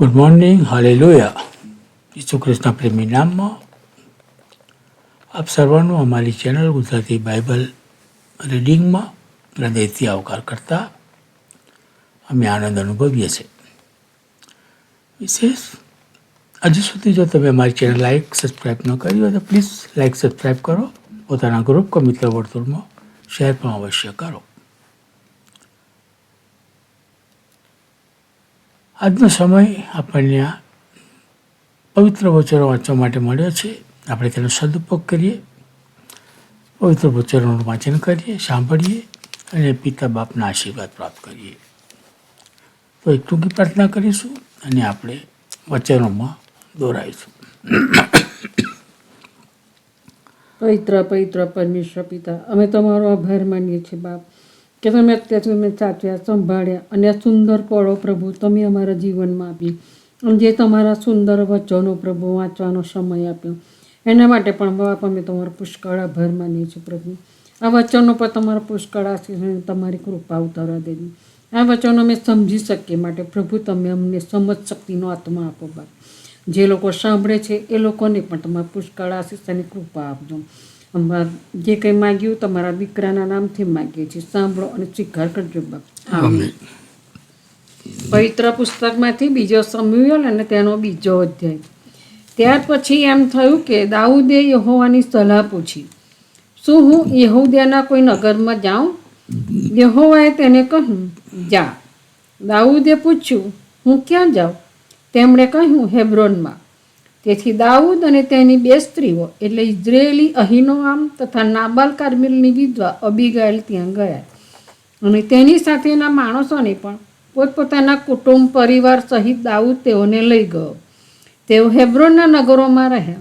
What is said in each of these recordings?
Good morning hallelujah Isu Krishna પ્રેમી નામમાં આપ સર્વનું અમારી ચેનલ ગુજરાતી બાઇબલ રીડિંગમાં હૃદયથી આવકાર કરતા અમે આનંદ અનુભવીએ છીએ વિશેષ હજુ સુધી જો તમે અમારી ચેનલ લાઈક સબસ્ક્રાઈબ ન કરી હોય તો પ્લીઝ લાઈક સબસ્ક્રાઈબ કરો પોતાના ગ્રુપ કે મિત્ર વર્તુળમાં શેર પણ અવશ્ય કરો આજનો સમય આપણને આ પવિત્ર વચનો વાંચવા માટે મળ્યો છે. આપણે તેનો સદુપયોગ કરીએ, પવિત્ર વચનોનું વાંચન કરીએ, સાંભળીએ અને પિતા બાપના આશીર્વાદ પ્રાપ્ત કરીએ. તો એક ટૂંકી પ્રાર્થના કરીશું અને આપણે વચનોમાં દોરાઈશું પવિત્ર પવિત્ર પરમેશ્વર પિતા, અમે તમારો આભાર માનીએ છીએ બાપ. કે તમે અત્યાર સુધી અમે સાચવ્યા, સંભાળ્યા અને આ સુંદર પળો પ્રભુ તમે અમારા જીવનમાં આપી. અને જે તમારા સુંદર વચનો પ્રભુ વાંચવાનો સમય આપ્યો. એના માટે પણ બાપ, અમે તમારો પુષ્કળ આભાર માનીએ છીએ પ્રભુ. આ વચનો પર તમારો પુષ્કળ અને તમારી કૃપા ઉતારવા દેજો. આ વચનો અમે સમજી શકીએ માટે પ્રભુ તમે અમને સમજ શક્તિનો આત્મા આપો બાપ. જે લોકો સાંભળે છે એ લોકોને પણ તમારા પુષ્કળ આશીષ અને કૃપા આપજો. અમાર જે કંઈ માગ્યું તમારા દીકરાના નામથી માગીએ છીએ. સાંભળો અને સ્વીકાર કરજો બાપ. પવિત્ર પુસ્તકમાંથી બીજો સમુએલ અને તેનો બીજો અધ્યાય. ત્યાર પછી એમ થયું કે દાઉદે યહોવાની સલાહ પૂછી. શું હું યહૂદિયાના કોઈ નગરમાં જાઉં? યહોવાએ તેને કહ્યું જા. દાઉદે પૂછ્યું હું ક્યાં જાઉં? તેમણે કહ્યું હેબ્રોનમાં. તેથી દાઉદ અને તેની બે સ્ત્રીઓ, એટલે ઇઝરાયેલી અહિનોઆમ તથા નાબાલ કારમિલની વિધવા અબીગાયલ ત્યાં ગયા. અને તેની સાથેના માણસોને પણ પોતપોતાના કુટુંબ, પરિવાર સહિત દાઉદ તેઓને લઈ ગયો. તેઓ હેબ્રોનના નગરોમાં રહ્યા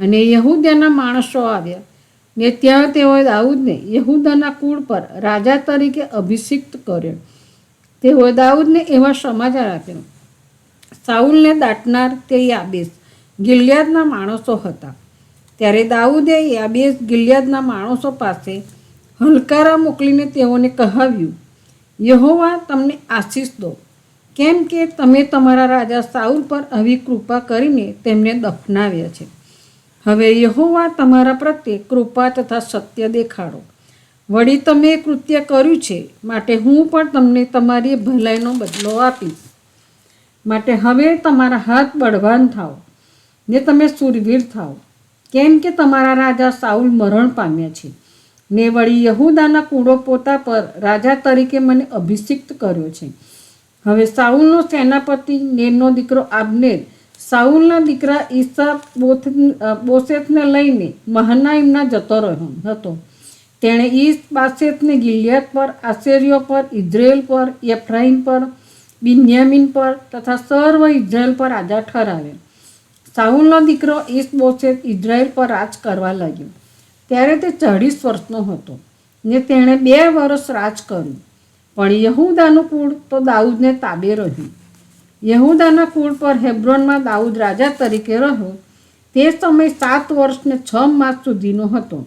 અને યહૂદ્યાના માણસો આવ્યા. ને ત્યાં તેઓએ દાઉદને યહૂદાના કુળ પર રાજા તરીકે અભિષિક્ત કર્યો. તેઓએ દાઉદને એવા સમાચાર આપ્યો. સાઉલને દાટનાર તે યાબેસ ગિલિયાદના માણસો હતા. ત્યારે દાઉદે બે ગિલિયાદના માણસો પાસે હલકારા મોકલીને તેઓને કહાવ્યું, યહોવા, તમને આશીષ દો. કેમ કે તમે તમારા રાજા સાઉલ પર આવી કૃપા કરીને તેમને દફનાવ્યા છે. હવે યહોવા તમારા પ્રત્યે કૃપા તથા સત્ય દેખાડો. વળી તમે કૃત્ય કર્યું છે, માટે હું પણ તમને તમારી ભલાઈનો બદલો આપીશ. માટે હવે તમારા હાથ બળવાન થાઓ. ને તમે સુરવીર થાઓ. કેમ કે તમારા રાજા સાઉલ મરણ પામ્યા છે. ને વળી યહુદાના કૂડો પોતા પર રાજા તરીકે મને અભિષિક્ત કર્યો છે. હવે સાઉલનો સેનાપતિ નેરનો દીકરો આબનેર સાઉલના દીકરા ઈસા બોથ બોસેથને લઈને મહાનાઈમના જતો રહ્યો હતો. તેણે ઈસ બાસેથને ગિલિયાદ પર આશેરીઓ પર, ઇઝરાયેલ પર એફ્રાઈમ પર, બિન્યામીન પર તથા સર્વ ઇઝરાયેલ પર રાજા ઠરાવ્યા. સાઉલનો દીકરો ઈસ ઇઝરાયલ પર રાજ કરવા લાગ્યો. ત્યારે તે ચાળીસ વર્ષનો હતો ને તેણે બે વર્ષ રાજ કર્યું. પણ યહૂદાનું કુળ તો દાઉદને તાબે રહ્યું. યહૂદાના કુળ પર હેબ્રોનમાં દાઉદ રાજા તરીકે રહ્યો. તે સમય સાત વર્ષને છ માસ સુધીનો હતો.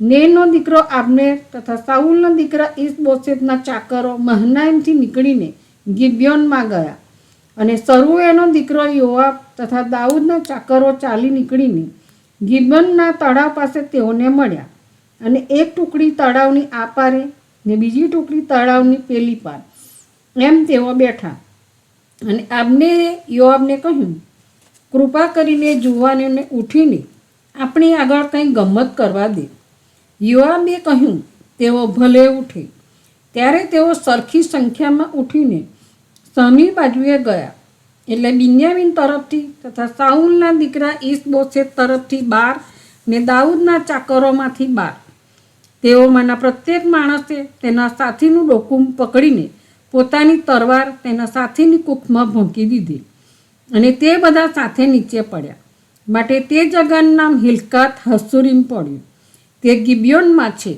નેનો દીકરો આબનેર તથા સાઉલના દીકરા ઈસ બોસેતના ચાકરો મહનાઈમથી નીકળીને ગિબ્યોનમાં ગયા. અને સરુએનો દીકરો યોઆબ તથા દાઉદના ચાકરો ચાલી નીકળીને ગિબનના તળાવ પાસે તેઓને મળ્યા. અને એક ટુકડી તળાવની આ પારે ને બીજી ટુકડી તળાવની પેલી પાર. એમ તેઓ બેઠા. અને આબને યોઆબને કહ્યું, કૃપા કરીને જુવાનોને ઉઠીને આપણી આગળ કંઈ ગમત કરવા દે. યુવાબે કહ્યું, તેઓ ભલે ઉઠે. ત્યારે તેઓ સરખી સંખ્યામાં ઉઠીને સામી બાજુએ ગયા. એટલે બિન્યામીન તરફથી તથા સાઉલના દીકરા ઈસ બોસેત તરફથી બાર ને દાઉદના ચાકરોમાંથી બાર. તેઓમાંના પ્રત્યેક માણસે તેના સાથીનું ડોકું પકડીને પોતાની તરવાર તેના સાથીની કૂખમાં ભોંકી દીધી અને તે બધા સાથે નીચે પડ્યા. માટે તે જગાનું નામ હિલકાત હસુરીમ પડ્યું. તે ગિબિયોનમાં છે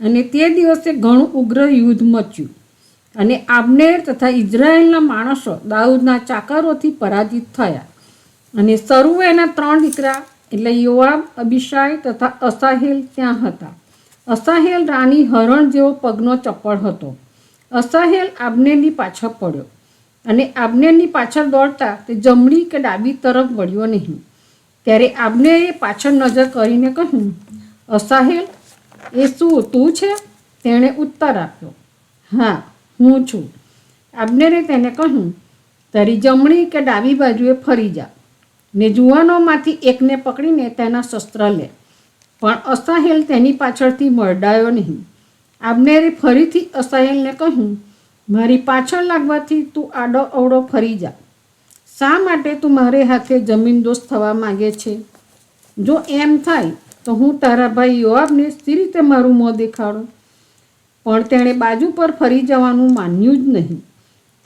અને તે દિવસે ઘણું ઉગ્ર યુદ્ધ મચ્યું. અને આબનેર તથા ઇઝરાયેલના માણસો દાઉદના ચાકરોથી પરાજિત થયા. અને સરુએના ત્રણ દીકરા, એટલે યોઆબ, અબિશાય તથા અસાહેલ ત્યાં હતા. અસાહેલ રાણી હરણ જેવો પગનો ચપ્પળ હતો. અસાહેલ આબનેરની પાછળ પડ્યો. અને આબનેરની પાછળ દોડતા તે જમણી કે ડાબી તરફ વળ્યો નહીં. ત્યારે આબનેરે પાછળ નજર કરીને કહ્યું, અસાહેલ, એ શું તું છે? તેણે ઉત્તર આપ્યો, હા. હું છું. આબનેરે તેને કહ્યું, તારી જમણી કે ડાબી બાજુએ ફરી જા. ને જુવાનોમાંથી એકને પકડીને તેના શસ્ત્ર લે. પણ અસાહેલ તેની પાછળથી મરડાયો નહીં. આબનેરે ફરીથી અસાહેલને કહ્યું, મારી પાછળ લાગવાથી તું આડો અવડો ફરી જા. શા માટે તું મારે હાથે જમીન દોસ્ત થવા માગે છે? જો એમ થાય, તો હું તારા ભાઈ યોઆબને સી રીતે મારું મોં દેખાડું? પણ તેણે બાજુ પર ફરી જવાનું માન્યું જ નહીં.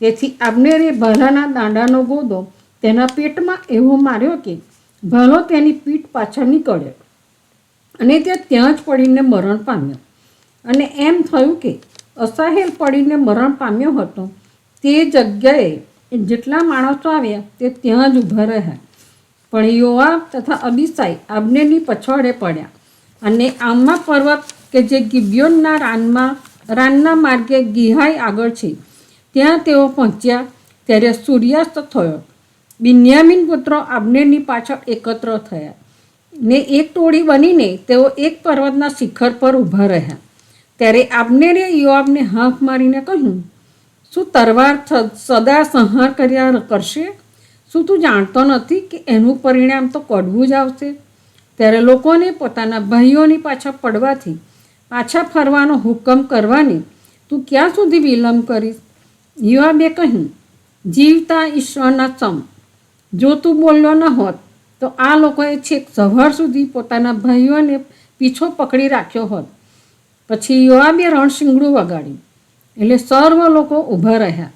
તેથી આબ્નેરે ભાલાના દાંડાનો ગોદો તેના પેટમાં એવો માર્યો કે ભાલો તેની પીઠ પાછળ નીકળ્યો અને તે ત્યાં જ પડીને મરણ પામ્યો. અને એમ થયું કે અસાહેલ પડીને મરણ પામ્યો હતો તે જગ્યાએ જેટલા માણસો આવ્યા તે ત્યાં જ ઊભા રહ્યા. પણ યુવા તથા અબિસાઈ આબ્નેરની પછવાડે પડ્યા અને આમ્મા પર્વત કે જે ગિબ્યોનના રાનમાં રાનના માર્ગે ગિહાઈ આગળ છે. ત્યાં તેઓ પહોંચ્યા ત્યારે સૂર્યાસ્ત થયો. બિન્યામીન પુત્રો આબ્નેરની પાછળ એકત્ર થયા ને એક ટોળી બનીને તેઓ એક પર્વતના શિખર પર ઊભા રહ્યા. ત્યારે આબ્નેરે યોઆબને હાંફ મારીને કહ્યું, શું તરવાર સદા સંહાર કર્યા કરશે? શું તું જાણતો નથી કે એનું પરિણામ તો કડવું જ આવશે? ત્યારે લોકોને પોતાના ભાઈઓની પાછળ પડવાથી પાછા ફરવાનો હુકમ કરવાની. તું ક્યાં સુધી વિલંબ કરીશ? યુવાબે કહ્યું, જીવતા ઈશ્વરના સમ જો તું બોલ્યો ન હોત, તો આ લોકોએ છેક સવાર સુધી પોતાના ભાઈઓને પીછો પકડી રાખ્યો હોત. પછી યુવાબે રણશીંગડું વગાડ્યું. એટલે સર્વ લોકો ઊભા રહ્યા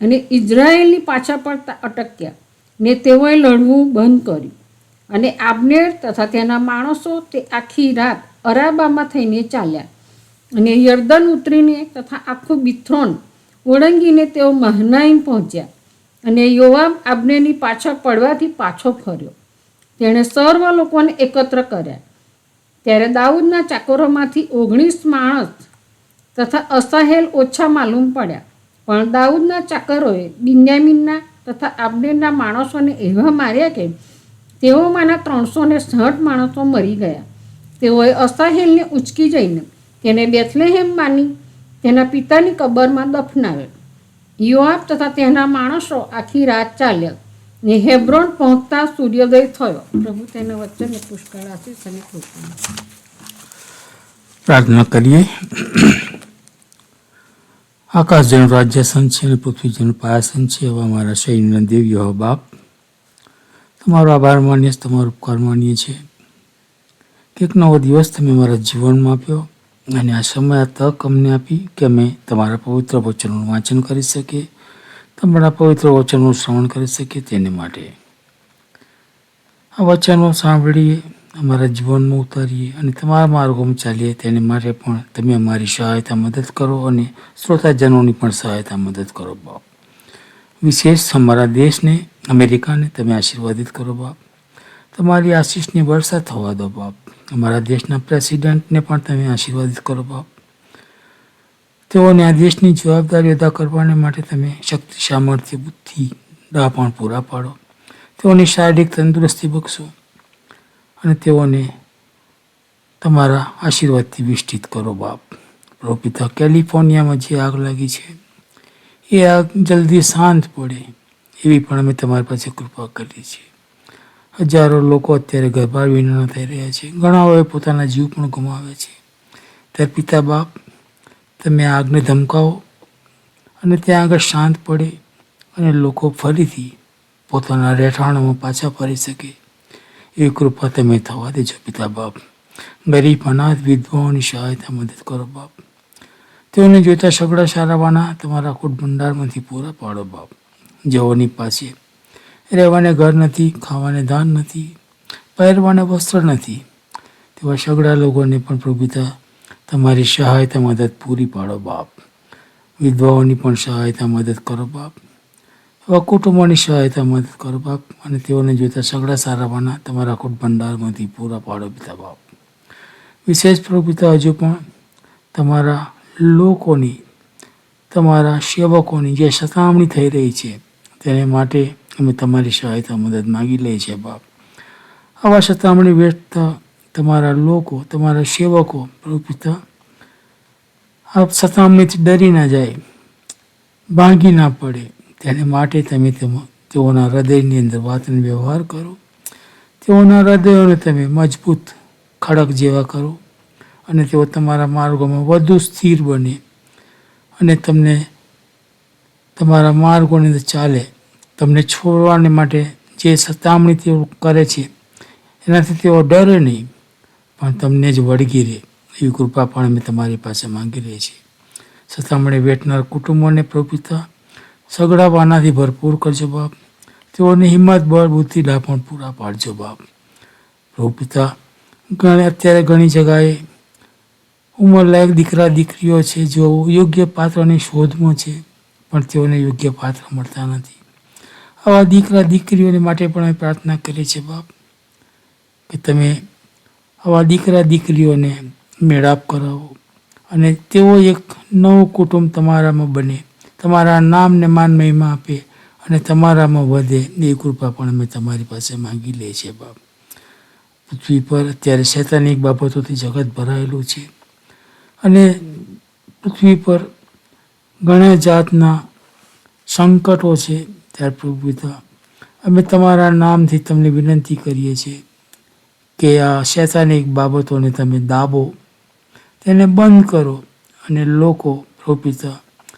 અને ઇઝરાયેલની પાછા પડતા અટક્યા ને તેઓએ લડવું બંધ કર્યું. અને આબનેર તથા તેના માણસો તે આખી રાત અરાબામાં થઈને ચાલ્યા. અને યર્દન ઉતરીને તથા આખું બિથ્રોન ઓળંગીને તેઓ મહનાઈમ પહોંચ્યા. અને યોવાબ આબનેની પાછળ પડવાથી પાછો ફર્યો. તેણે સર્વ લોકોને એકત્ર કર્યા. ત્યારે દાઉદના ચાકરોમાંથી ઓગણીસ માણસ તથા અસાહેલ ઓછા માલુમ પડ્યા. પણ દાઉદના ચાકરોએ બિન્યામીનના તથા આબનેરના માણસોને એવા માર્યા કે તેઓમાંના ત્રણસો ને માણસો મરી ગયા. તેઓએ અસાહેલને ઉચકી જઈને તેને બેથલેહેમ માની તેના પિતાની કબરમાં દફનાવ્યો. યોઆબ તથા તેના માણસો આખી રાત ચાલ્યા ને હેબ્રોન પહોંચતા સૂર્યોદય થયો. પ્રભુ તેના વચ્ચે પુષ્કળ આશીષ અને કૃપા પ્રાર્થના કરીએ. આકાશ જેનું રાજ્ય સંત છે અને પૃથ્વી જેનું પાયાસન છે એવા મારા દેવ યહો બાપ. તમારો આભાર માનીએ તમારો ઉપકાર માનીએ છીએ. એક નવો દિવસ તમે મારા જીવનમાં આપ્યો અને આ સમય, આ તક અમને આપી કે અમે તમારા પવિત્ર વચનોનું વાંચન કરી શકીએ, તમારા પવિત્ર વચનોનું શ્રવણ કરી શકીએ તેને માટે. આ વચનો સાંભળીએ, અમારા જીવનમાં ઉતારીએ અને તમારા માર્ગોમાં ચાલીએ તેને માટે પણ તમે અમારી સહાયતા મદદ કરો અને શ્રોતાજનોની પણ સહાયતા મદદ કરો બાપ. વિશેષ અમારા દેશને, અમેરિકાને તમે આશીર્વાદિત કરો બાપ. તમારી આશીષની વર્ષા થવા દો બાપ. અમારા દેશના પ્રેસિડેન્ટને પણ તમે આશીર્વાદિત કરો બાપ. તેઓને આ દેશની જવાબદારી અદા કરવાને માટે તમે શક્તિ, સામર્થ્ય, બુદ્ધિ પણ પૂરા પાડો. તેઓની શારીરિક તંદુરસ્તી બક્ષો અને તેઓને તમારા આશીર્વાદથી વિષ્ટિત કરો બાપ. રોપિતા, કેલિફોર્નિયામાં જે આગ લાગી છે, એ આગ જલ્દી શાંત પડે એવી પણ અમે તમારી પાસે કૃપા કરીએ છીએ. હજારો લોકો અત્યારે ગર્ભાર વિના થઈ રહ્યા છે. ઘણાઓએ પોતાના જીવ પણ ગુમાવે છે. ત્યારે પિતા બાપ, તમે આગને ધમકાવો અને ત્યાં આગળ શાંત પડે અને લોકો ફરીથી પોતાના રહેઠાણોમાં પાછા ફરી શકે. એવી કૃપા તમે થવા દેજો પિતા બાપ. ગરીબ, અનાથ, વિધવાઓની સહાયતા મદદ કરો બાપ. તેઓને જોઈતા સગડા સારાવાના તમારા કુટ ભંડારમાંથી પૂરા પાડો બાપ. જેઓની પાસે રહેવાને ઘર નથી, ખાવાને દાન નથી, પહેરવાને વસ્ત્ર નથી. તેવા સગડા લોકોને પણ પ્રભુતા તમારી સહાયતા મદદ પૂરી પાડો બાપ. વિધવાઓની પણ સહાયતા મદદ કરો બાપ. એવા કુટુંબોની સહાયતા મદદ કરો બાપ અને તેઓને જોતા સગડા સારાવાના તમારા કુટ ભંડારમાંથી પૂરા પાડો પિતા બાપ. વિશેષ પ્રભુતા હજુ પણ તમારા લોકોની, તમારા સેવકોની જે સતામણી થઈ રહી છે, તેને માટે અમે તમારી સહાયતા મદદ માગી લઈએ છીએ બાપ. આવા સતામણી વેઠતા તમારા લોકો, તમારા સેવકો પ્રભુ પિતા આ સતામણીથી ડરી ના જાય, ભાંગી ના પડે. તેને માટે તમે તેમાં, તેઓના હૃદયની અંદર વાતનો વ્યવહાર કરો. તેઓના હૃદયોને તમે મજબૂત ખડક જેવા કરો અને તેઓ તમારા માર્ગોમાં વધુ સ્થિર બને અને તમને તમારા માર્ગોની અંદર ચાલે. તમને છોડવાને માટે જે સતામણી તેઓ કરે છે, એનાથી તેઓ ડરે નહીં, પણ તમને જ વળગી રહે. એવી કૃપા પણ અમે તમારી પાસે માંગી રહીએ છીએ. સતામણી વેઠનાર કુટુંબોને પ્રભુતા, સગડાવાનાથી ભરપૂર કરજો બાપ. તેઓને હિંમત, બળ બુદ્ધિ પણ પૂરા પાડજો બાપ. પ્રભુતા ઘણી અત્યારે ઘણી જગાએ ઉંમરલાયક દીકરા, દીકરીઓ છે, જેઓ યોગ્ય પાત્રની શોધમાં છે, પણ તેઓને યોગ્ય પાત્ર મળતા નથી. આવા દીકરા દીકરીઓને માટે પણ અમે પ્રાર્થના કરીએ છીએ બાપ, કે તમે આવા દીકરા દીકરીઓને મેળાપ કરાવો અને તેઓ એક નવું કુટુંબ તમારામાં બને, તમારા નામને માન મહિમા આપે અને તમારામાં વધે એ કૃપા પણ અમે તમારી પાસે માંગી લઈએ છીએ બાપ. પૃથ્વી પર અત્યારે શૈતાનિક બાબતોથી જગત ભરાયેલું છે અને પૃથ્વી પર ઘણા જાતના સંકટો છે ત્યારે પ્રભુતા અમે તમારા નામથી તમને વિનંતી કરીએ છીએ કે આ શૈતાનિક બાબતોને તમે દાબો, તેને બંધ કરો અને લોકો પ્રભુ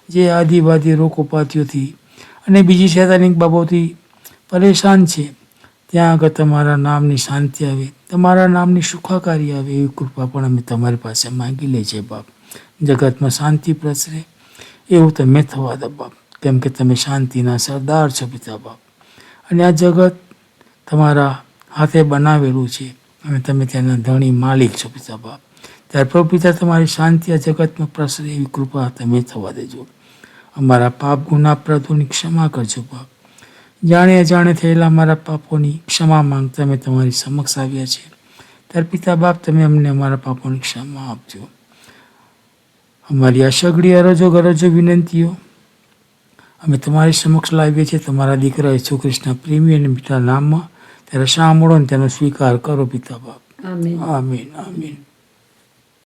જે આદિવાદી રોગોપાતીઓથી અને બીજી શૈતાનિક બાબતોથી પરેશાન છે, ત્યાં આગળ તમારા નામની શાંતિ આવે, તમારા નામની સુખાકારી આવે એવી કૃપા પણ અમે તમારી પાસે માગી લે છે બાપ. જગતમાં શાંતિ પ્રસરે એવું તમે થવા દો બાપ. કેમ કે તમે શાંતિના સરદાર છો પિતા બાપ. અને આ જગત તમારા હાથે બનાવેલું છે અને તમે તેના ધણી માલિક છો પિતા બાપ. ત્યારે પ્રભુ પિતા તમારી શાંતિ આ જગતમાં પ્રસરે એવી કૃપા તમે થવા દેજો. અમારા પાપ ગુના પ્રભુની ક્ષમા કરજો બાપ. જાણે અજાણે થયેલા અમારા પાપોની ક્ષમા માંગતા અમે તમારી સમક્ષ આવ્યા છે. ત્યારે પિતા બાપ તમે અમને અમારા પાપોની ક્ષમા આપજો. અમારી આ સગડી અરજો ગરજો વિનંતીઓ અમે તમારી સમક્ષ લાવીએ છીએ. તમારા દીકરા ઈસુ કૃષ્ણ પ્રેમી અને મીઠા નામમાં. ત્યારે સાંભળો ને તેનો સ્વીકાર કરો પિતા બાપ. આમેન. આમીન આમીન.